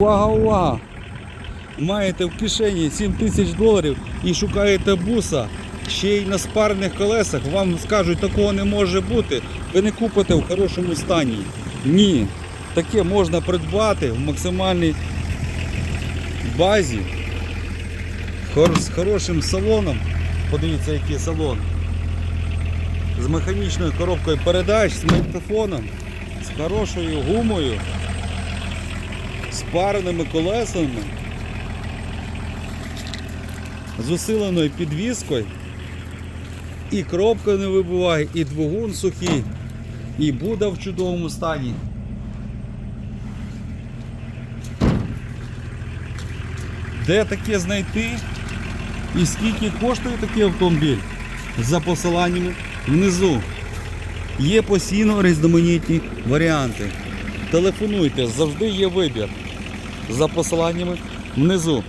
Увага, увага! Маєте в кишені 7 тисяч доларів і шукаєте буса ще й на спарних колесах. Вам скажуть, такого не може бути. Ви не купите в хорошому стані. Ні. Таке можна придбати в максимальній базі. З хорошим салоном. Подивіться, який салон. З механічною коробкою передач, з мультифоном, з хорошою гумою з парними колесами, з усиленою підвіскою, і кропка не вибиває, і двигун сухий, і Буда в чудовому стані. Де таке знайти? І скільки коштує такий автомобіль? За посиланнями внизу. Є постійно різноманітні варіанти. Телефонуйте, завжди є вибір. За посиланнями внизу.